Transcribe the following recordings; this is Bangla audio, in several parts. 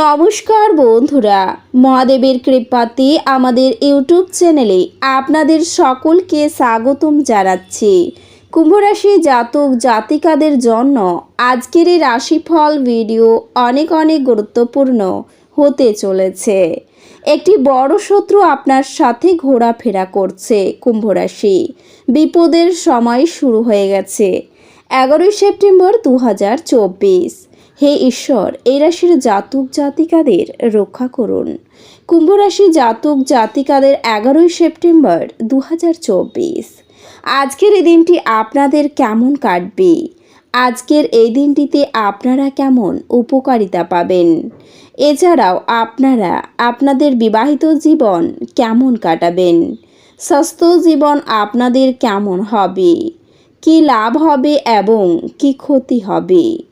নমস্কার বন্ধুরা, মহাদেবের কৃপাতে আমাদের ইউটিউব চ্যানেলে আপনাদের সকলকে স্বাগতম জানাচ্ছি। কুম্ভরাশি জাতক জাতিকাদের জন্য আজকের এই রাশিফল ভিডিও অনেক অনেক গুরুত্বপূর্ণ হতে চলেছে। একটি বড় শত্রু আপনার সাথে ঘোরাফেরা করছে কুম্ভরাশি। বিপদের সময় শুরু হয়ে গেছে। এগারোই সেপ্টেম্বর দু হাজার চব্বিশ। হে ঈশ্বর, এই রাশির জাতক জাতিকাদের রক্ষা করুন। কুম্ভ রাশি জাতক জাতিকাদের এগারোই সেপ্টেম্বর দু হাজার চব্বিশ। আজকের এই দিনটি আপনাদের কেমন কাটবে? আজকের এই দিনটিতে আপনারা কেমন উপকারিতা পাবেন? এছাড়াও আপনারা আপনাদের বিবাহিত জীবন কেমন কাটাবেন? স্বাস্থ্য জীবন আপনাদের কেমন হবে? কি লাভ হবে এবং কি ক্ষতি হবে?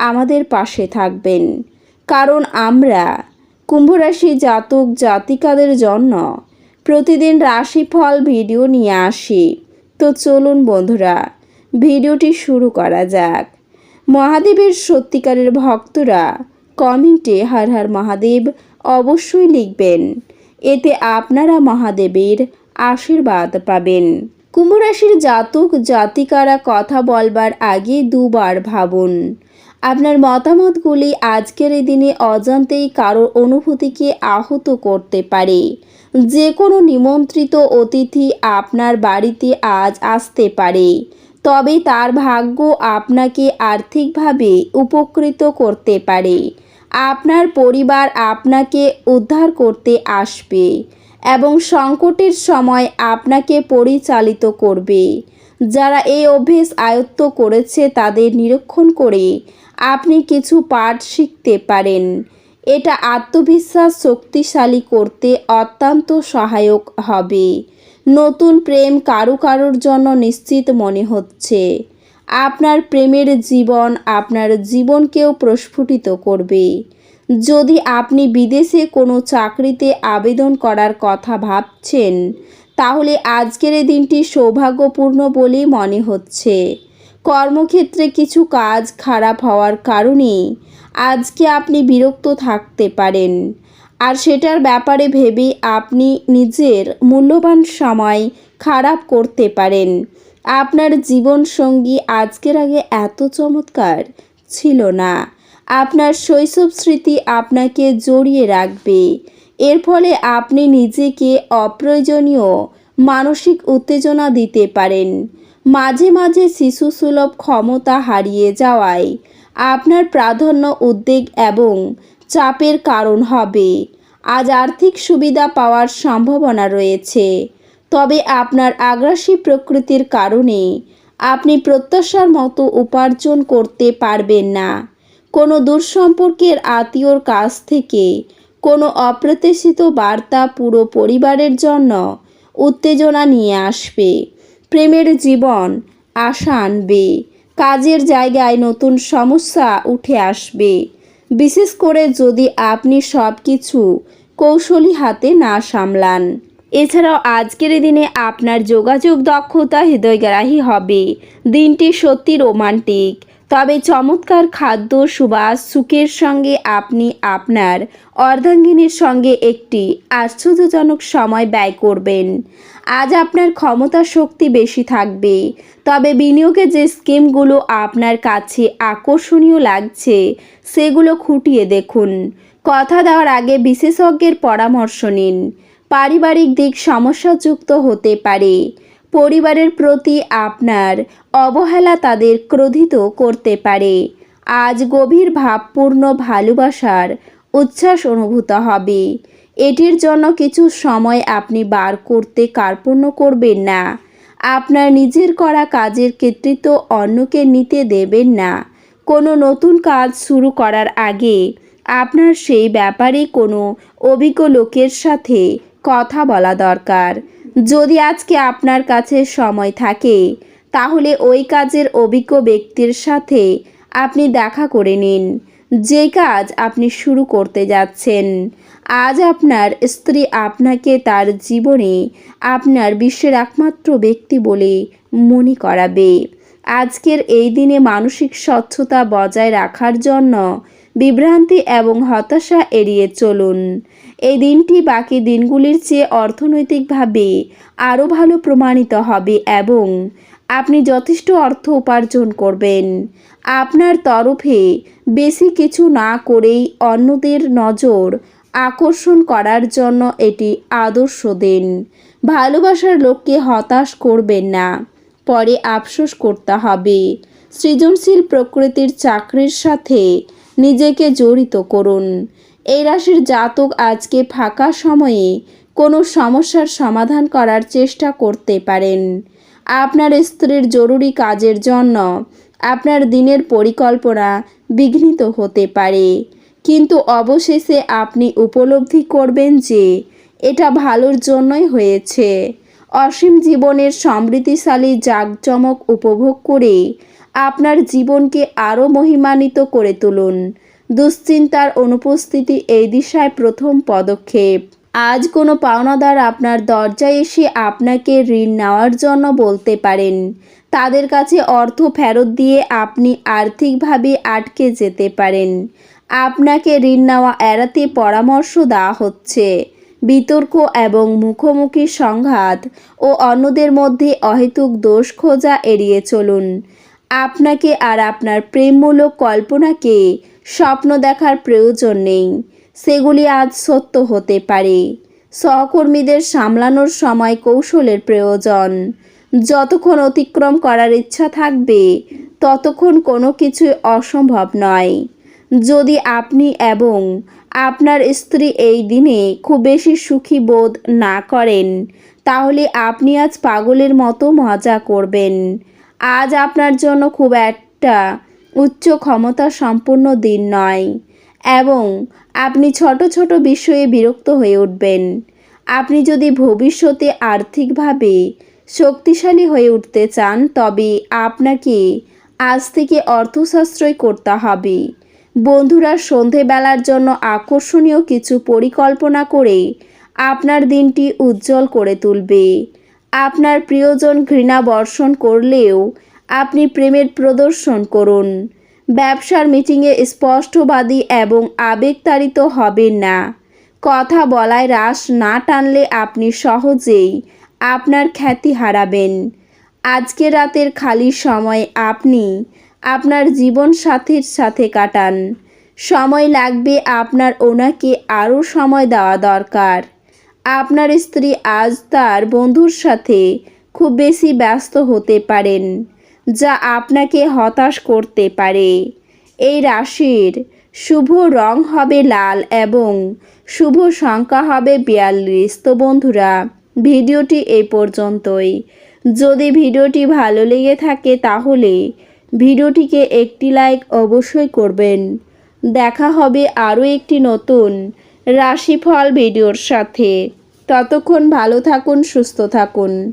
আমাদের পাশে থাকবেন। কারণ আমরা কুম্ভরাশি জাতক জাতিকাদের জন্য প্রতিদিন রাশিফল ভিডিও নিয়ে আসি। তো চলুন বন্ধুরা, ভিডিওটি শুরু করা যাক। মহাদেবের সত্যিকারের ভক্তরা কমেন্টে হর হর মহাদেব অবশ্যই লিখবেন। এতে আপনারা মহাদেবের আশীর্বাদ পাবেন। কুম্ভরাশির জাতক জাতিকারা কথা বলবার আগে দুবার ভাবুন। আপনার মতামতগুলি আজকের এই দিনে অজান্তেই কারোর অনুভূতিকে আহত করতে পারে। যে কোনো নিমন্ত্রিত অতিথি আপনার বাড়িতে আজ আসতে পারে। তবে তার ভাগ্য আপনাকে আর্থিকভাবে উপকৃত করতে পারে। আপনার পরিবার আপনাকে উদ্ধার করতে আসবে এবং সংকটের সময় আপনাকে পরিচালিত করবে। যারা এই অভ্যেস আয়ত্ত করেছে তাদের নিরীক্ষণ করে আপনি কিছু পাঠ শিখতে পারেন। এটা আত্মবিশ্বাস শক্তিশালী করতে অত্যন্ত সহায়ক হবে। নতুন প্রেম কারও কারোর জন্য নিশ্চিত মনে হচ্ছে। আপনার প্রেমের জীবন আপনার জীবনকেও প্রস্ফুটিত করবে। যদি আপনি বিদেশে কোনো চাকরিতে আবেদন করার কথা ভাবছেন, তাহলে আজকের এই দিনটি সৌভাগ্যপূর্ণ বলেই মনে হচ্ছে। কর্মক্ষেত্রে কিছু কাজ খারাপ হওয়ার কারণে আজকে আপনি বিরক্ত থাকতে পারেন। আর সেটার ব্যাপারে ভেবে আপনি নিজের মূল্যবান সময় খারাপ করতে পারেন। আপনার জীবন সঙ্গী আজকের আগে এত চমৎকার ছিল না। আপনার শৈশব স্মৃতি আপনাকে জড়িয়ে রাখবে। এর ফলে আপনি নিজেকে অপ্রয়োজনীয় মানসিক উত্তেজনা দিতে পারেন। মাঝে মাঝে শিশু সুলভ ক্ষমতা হারিয়ে যাওয়ায় আপনার প্রাধান্য উদ্বেগ এবং চাপের কারণ হবে। আজ আর্থিক সুবিধা পাওয়ার সম্ভাবনা রয়েছে। তবে আপনার আগ্রাসী প্রকৃতির কারণে আপনি প্রত্যাশার মতো উপার্জন করতে পারবেন না। কোনো দূরসম্পর্কের আত্মীয়র কাছ থেকে কোনো অপ্রত্যাশিত বার্তা পুরো পরিবারের জন্য উত্তেজনা নিয়ে আসবে। প্রেমের জীবন আশা আনবে। কাজের জায়গায় নতুন সমস্যা উঠে আসবে। বিশেষ করে যদি আপনি সব কিছু কৌশলী হাতে না সামলান। এছাড়াও আজকের দিনে আপনার যোগাযোগ দক্ষতা হৃদয়গ্রাহী হবে। দিনটি সত্যি রোমান্টিক। তবে চমৎকার খাদ্য সুবাস সুখের সঙ্গে আপনি আপনার অর্ধাঙ্গিনীর সঙ্গে একটি আশ্চর্যজনক সময় ব্যয় করবেন। আজ আপনার ক্ষমতা শক্তি বেশি থাকবে। তবে বিনিয়োগে যে স্কিমগুলো আপনার কাছে আকর্ষণীয় লাগছে, সেগুলো খুঁটিয়ে দেখুন। কথা দেওয়ার আগে বিশেষজ্ঞের পরামর্শ নিন। পারিবারিক দিক সমস্যাযুক্ত হতে পারে। পরিবারের প্রতি আপনার অবহেলা তাদের ক্রোধিত করতে পারে। আজ গভীর ভাবপূর্ণ ভালোবাসার উচ্ছ্বাস অনুভূত হবে। এটির জন্য কিছু সময় আপনি বার করতে কার্পণ্য করবেন না। আপনার নিজের করা কাজের কৃতিত্ব অন্যকে নিতে দেবেন না। কোনো নতুন কাজ শুরু করার আগে আপনার সেই ব্যাপারে কোনো অভিজ্ঞ লোকের সাথে কথা বলা দরকার। যদি আজকে আপনার কাছে সময় থাকে, তাহলে ওই কাজের অভিজ্ঞ ব্যক্তির সাথে আপনি দেখা করে নিন। যে কাজ আপনি শুরু করতে যাচ্ছেন, আজ আপনার স্ত্রী আপনাকে তার জীবনে আপনার বিশ্বের একমাত্র ব্যক্তি বলে মনে করাবে। আজকের এই দিনে মানসিক স্বচ্ছতা বজায় রাখার জন্য বিভ্রান্তি এবং হতাশা এড়িয়ে চলুন। এই দিনটি বাকি দিনগুলির চেয়ে অর্থনৈতিকভাবে আরও ভালো প্রমাণিত হবে এবং আপনি যথেষ্ট অর্থ উপার্জন করবেন। আপনার তরফে বেশি কিছু না করেই অন্যদের নজর আকর্ষণ করার জন্য এটি আদর্শ দিন। ভালোবাসার লোককে হতাশ করবেন না, পরে আফসোস করতে হবে। সৃজনশীল প্রকৃতির চাকরির সাথে নিজেকে জড়িত করুন। এই রাশির জাতক আজকে ফাঁকা সময়ে কোনো সমস্যার সমাধান করার চেষ্টা করতে পারেন। আপনার স্ত্রীর জরুরি কাজের জন্য আপনার দিনের পরিকল্পনা বিঘ্নিত হতে পারে। কিন্তু অবশেষে আপনি উপলব্ধি করবেন যে এটা ভালোর জন্যই হয়েছে। অসীম জীবনের সমৃদ্ধিশালী জাঁকজমক উপভোগ করে আপনার জীবনকে আরও মহিমান্বিত করে তুলুন। দুশ্চিন্তার অনুপস্থিতি এই দিশায় প্রথম পদক্ষেপ। আজ কোনো পাওনাদার আপনার দরজায় এসে আপনাকে ঋণ নেওয়ার জন্য বলতে পারেন। তাদের কাছে অর্থ ফেরত দিয়ে আপনি আর্থিকভাবে আটকে যেতে পারেন। আপনাকে ঋণ নেওয়া এড়াতে পরামর্শ দেওয়া হচ্ছে। বিতর্ক এবং মুখোমুখি সংঘাত ও অন্যদের মধ্যে অহেতুক দোষ খোঁজা এড়িয়ে চলুন। আপনাকে আর আপনার প্রেমমূলক কল্পনাকে স্বপ্ন দেখার প্রয়োজন নেই। সেগুলি আজ সত্য হতে পারে। সহকর্মীদের সামলানোর সময় কৌশলের প্রয়োজন। যতক্ষণ অতিক্রম করার ইচ্ছা থাকবে, ততক্ষণ কোনো কিছু অসম্ভব নয়। যদি আপনি এবং আপনার স্ত্রী এই দিনে খুব বেশি সুখী বোধ না করেন, তাহলে আপনি আজ পাগলের মতো মজা করবেন। আজ আপনার জন্য খুব একটা উচ্চ ক্ষমতা সম্পন্ন দিন নয় এবং আপনি ছোট ছোট বিষয়ে বিরক্ত হয়ে উঠবেন। আপনি যদি ভবিষ্যতে আর্থিকভাবে শক্তিশালী হয়ে উঠতে চান, তবে আপনাকে আজ থেকে অর্থশাস্ত্রই করতে হবে। বন্ধুরা, সন্ধেবেলার জন্য আকর্ষণীয় কিছু পরিকল্পনা করে আপনার দিনটি উজ্জ্বল করে তুলবে। আপনার প্রিয়জন ঘৃণা বর্ষণ করলেও আপনি প্রেমের প্রদর্শন করুন। ব্যবসার মিটিংয়ে স্পষ্টবাদী এবং আবেগতাড়িত হবেন না। কথা বলায় রাস না টানলে আপনি সহজেই আপনার খ্যাতি হারাবেন। আজকে রাতের খালি সময় আপনি আপনার জীবন সাথীর সাথে কাটান। সময় লাগবে আপনার ওনাকে আরও সময় দেওয়া দরকার। আপনার স্ত্রী আজ তার বন্ধুর সাথে খুব বেশি ব্যস্ত হতে পারেন। যা আপনাকে হতাশ করতে পারে। এই রাশির শুভ রং হবে লাল এবং শুভ সংখ্যা হবে বিয়াল্লিশ। তো বন্ধুরা, ভিডিওটি এই পর্যন্তই। যদি ভিডিওটি ভালো লেগে থাকে তাহলে ভিডিওটিকে একটি লাইক অবশ্যই করবেন। দেখা হবে আরও একটি নতুন রাশিফল ভিডিওর সাথে। ততক্ষণ ভালো থাকুন, সুস্থ থাকুন।